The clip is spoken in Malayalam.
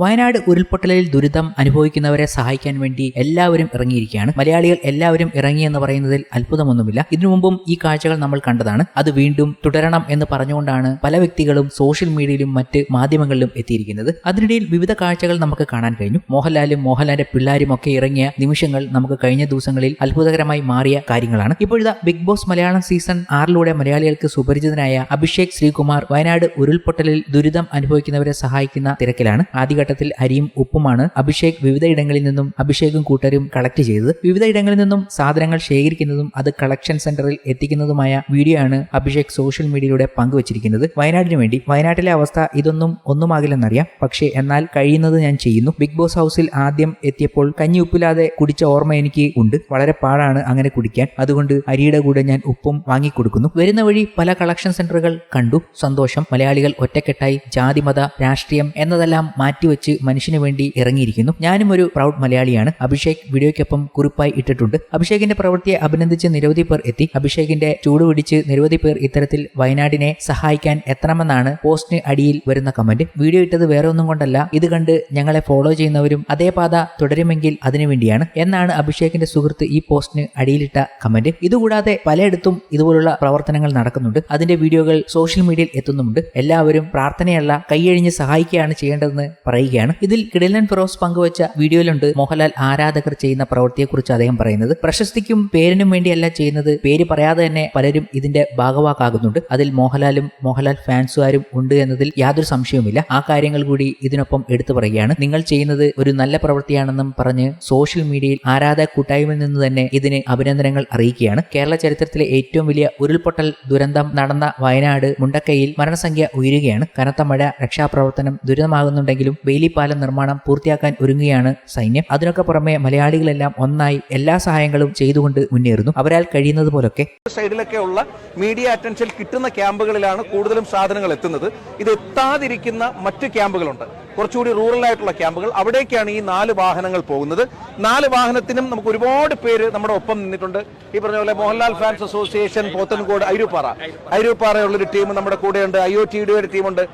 വയനാട് ഉരുൾപൊട്ടലിൽ ദുരിതം അനുഭവിക്കുന്നവരെ സഹായിക്കാൻ വേണ്ടി എല്ലാവരും ഇറങ്ങിയിരിക്കുകയാണ്. മലയാളികൾ എല്ലാവരും ഇറങ്ങി എന്ന് പറയുന്നതിൽ അത്ഭുതമൊന്നുമില്ല. ഇതിനു മുമ്പും ഈ കാഴ്ചകൾ നമ്മൾ കണ്ടതാണ്. അത് വീണ്ടും തുടരണം എന്ന് പറഞ്ഞുകൊണ്ടാണ് പല വ്യക്തികളും സോഷ്യൽ മീഡിയയിലും മറ്റ് മാധ്യമങ്ങളിലും എത്തിയിരിക്കുന്നത്. അതിനിടയിൽ വിവിധ കാഴ്ചകൾ നമുക്ക് കാണാൻ കഴിഞ്ഞു. മോഹൻലാലും മോഹൻലാലിന്റെ പിള്ളാരും ഒക്കെ ഇറങ്ങിയ നിമിഷങ്ങൾ നമുക്ക് കഴിഞ്ഞ ദിവസങ്ങളിൽ അത്ഭുതകരമായി മാറിയ കാര്യങ്ങളാണ്. ഇപ്പോഴത്തെ ബിഗ് ബോസ് മലയാളം സീസൺ ആറിലൂടെ മലയാളികൾക്ക് സുപരിചിതനായ അഭിഷേക് ശ്രീകുമാർ വയനാട് ഉരുൾപൊട്ടലിൽ ദുരിതം അനുഭവിക്കുന്നവരെ സഹായിക്കുന്ന തിരക്കിലാണ്. ആദ്യഘട്ടത്തിൽ അരിയും ഉപ്പുമാണ് അഭിഷേക് വിവിധയിടങ്ങളിൽ നിന്നും അഭിഷേകും കൂട്ടരും കളക്ട് ചെയ്തത്. വിവിധ ഇടങ്ങളിൽ നിന്നും സാധനങ്ങൾ ശേഖരിക്കുന്നതും അത് കളക്ഷൻ സെന്ററിൽ എത്തിക്കുന്നതുമായ വീഡിയോ ആണ് അഭിഷേക് സോഷ്യൽ മീഡിയയിലൂടെ പങ്കുവച്ചിരിക്കുന്നത്. വയനാടിന് വേണ്ടി. വയനാട്ടിലെ അവസ്ഥ ഇതൊന്നും ഒന്നുമാകില്ലെന്നറിയാം. പക്ഷേ എന്നാൽ കഴിയുന്നത് ഞാൻ ചെയ്യുന്നു. ബിഗ് ബോസ് ഹൗസിൽ ആദ്യം എത്തിയപ്പോൾ കഞ്ഞി ഉപ്പില്ലാതെ കുടിച്ച ഓർമ്മ എനിക്ക് ഉണ്ട്. വളരെ പാടാണ് അങ്ങനെ കുടിക്കാൻ. അതുകൊണ്ട് അരിയുടെ കൂടെ ഞാൻ ഉപ്പും വാങ്ങിക്കൊടുക്കുന്നു. വരുന്ന വഴി പല കളക്ഷൻ സെന്ററുകൾ കണ്ടു. സന്തോഷം. മലയാളികൾ ഒറ്റക്കെട്ടായി ജാതിമത രാഷ്ട്രീയം എന്നതെല്ലാം മാറ്റിവെച്ച്. മനുഷ്യന് വേണ്ടി ഇറങ്ങിയിരിക്കുന്നു. ഞാനും ഒരു പ്രൗഡ് മലയാളിയാണ്. അഭിഷേക് വീഡിയോയ്ക്കൊപ്പം കുറിപ്പായി ഇട്ടിട്ടുണ്ട്. അഭിഷേകിന്റെ പ്രവൃത്തിയെ അഭിനന്ദിച്ച് നിരവധി പേർ എത്തി. അഭിഷേകിന്റെ ചൂട് പിടിച്ച് നിരവധി പേർ ഇത്തരത്തിൽ വയനാടിനെ സഹായിക്കാൻ എത്തണമെന്നാണ് പോസ്റ്റിന് അടിയിൽ വരുന്ന കമന്റ്. വീഡിയോ ഇട്ടത് വേറെ ഒന്നും കൊണ്ടല്ല. ഇത് കണ്ട് ഞങ്ങളെ ഫോളോ ചെയ്യുന്നവരും അതേ പാത തുടരുമെങ്കിൽ അതിനുവേണ്ടിയാണ് എന്നാണ് അഭിഷേകിന്റെ സുഹൃത്ത് ഈ പോസ്റ്റിന് അടിയിലിട്ട കമന്റ്. ഇതുകൂടാതെ പലയിടത്തും ഇതുപോലുള്ള പ്രവർത്തനങ്ങൾ നടക്കുന്നുണ്ട്. അതിന്റെ വീഡിയോകൾ സോഷ്യൽ മീഡിയയിൽ എത്തുന്നുമുണ്ട്. എല്ലാവരും പ്രാർത്ഥനയല്ല കൈയഴിഞ്ഞ് സഹായിക്കുകയാണ് ചെയ്യേണ്ടതെന്ന് പറയുകയാണ്. ഇതിൽ കിടിലൻ ഫിറോസ് പങ്കുവച്ച വീഡിയോയിലുണ്ട് മോഹൻലാൽ ആരാധകർ ചെയ്യുന്ന പ്രവൃത്തിയെക്കുറിച്ച് അദ്ദേഹം പറയുന്നത്. പ്രശസ്തിക്കും പേരിനും വേണ്ടിയല്ല ചെയ്യുന്നത്. പേര് പറയാതെ തന്നെ പലരും ഇതിന്റെ ഭാഗവാക്കാകുന്നുണ്ട്. അതിൽ മോഹൻലാലും മോഹൻലാൽ ഫാൻസുകാരും ഉണ്ട് എന്നതിൽ യാതൊരു സംശയവുമില്ല. ആ കാര്യങ്ങൾ കൂടി ഇതിനൊപ്പം എടുത്തു പറയുകയാണ്. നിങ്ങൾ ചെയ്യുന്നത് ഒരു നല്ല പ്രവൃത്തിയാണെന്നും പറഞ്ഞ് സോഷ്യൽ മീഡിയയിൽ ആരാധക കൂട്ടായ്മയിൽ നിന്ന് തന്നെ ഇതിന് അഭിനന്ദനങ്ങൾ അറിയിക്കുകയാണ്. കേരള ചരിത്രത്തിലെ ഏറ്റവും വലിയ ഉരുൾപൊട്ടൽ ദുരന്തം നടന്ന വയനാട് മുണ്ടക്കയിൽ മരണസംഖ്യ ഉയരുകയാണ്. കനത്ത മഴ രക്ഷാപ്രവർത്തനം ദുരിതമാകുന്നുണ്ടെങ്കിലും വേലിപ്പാലം നിർമ്മാണം പൂർത്തിയാക്കാൻ ഒരുങ്ങുകയാണ് സൈന്യം. അതിനൊക്കെ പുറമെ മലയാളികളെല്ലാം ഒന്നായി എല്ലാ സഹായങ്ങളും ചെയ്തുകൊണ്ട് മുന്നേറുന്നു. അവരാൽ കഴിയുന്നത് പോലൊക്കെ. സൈഡിലൊക്കെ ഉള്ള മീഡിയ അറ്റൻഷൻ കിട്ടുന്ന ക്യാമ്പുകളിലാണ് കൂടുതലും സാധനങ്ങൾ എത്തുന്നത്. ഇത് എത്താതിരിക്കുന്ന മറ്റ് ക്യാമ്പുകളുണ്ട്. കുറച്ചുകൂടി റൂറൽ ആയിട്ടുള്ള ക്യാമ്പുകൾ. അവിടേക്കാണ് ഈ നാല് വാഹനങ്ങൾ പോകുന്നത്. നാല് വാഹനത്തിനും നമുക്ക് ഒരുപാട് പേര് നമ്മുടെ ഒപ്പം നിന്നിട്ടുണ്ട്. ഈ പറഞ്ഞ പോലെ മോഹൻലാൽ ഫാൻസ് അസോസിയേഷൻ പോത്തൻകോട് ഐരൂപ്പാറ ഐരൂപ്പാറയുള്ളൊരു ടീം നമ്മുടെ കൂടെയുണ്ട്. ഐ ഒ ഒരു ടീമുണ്ട്.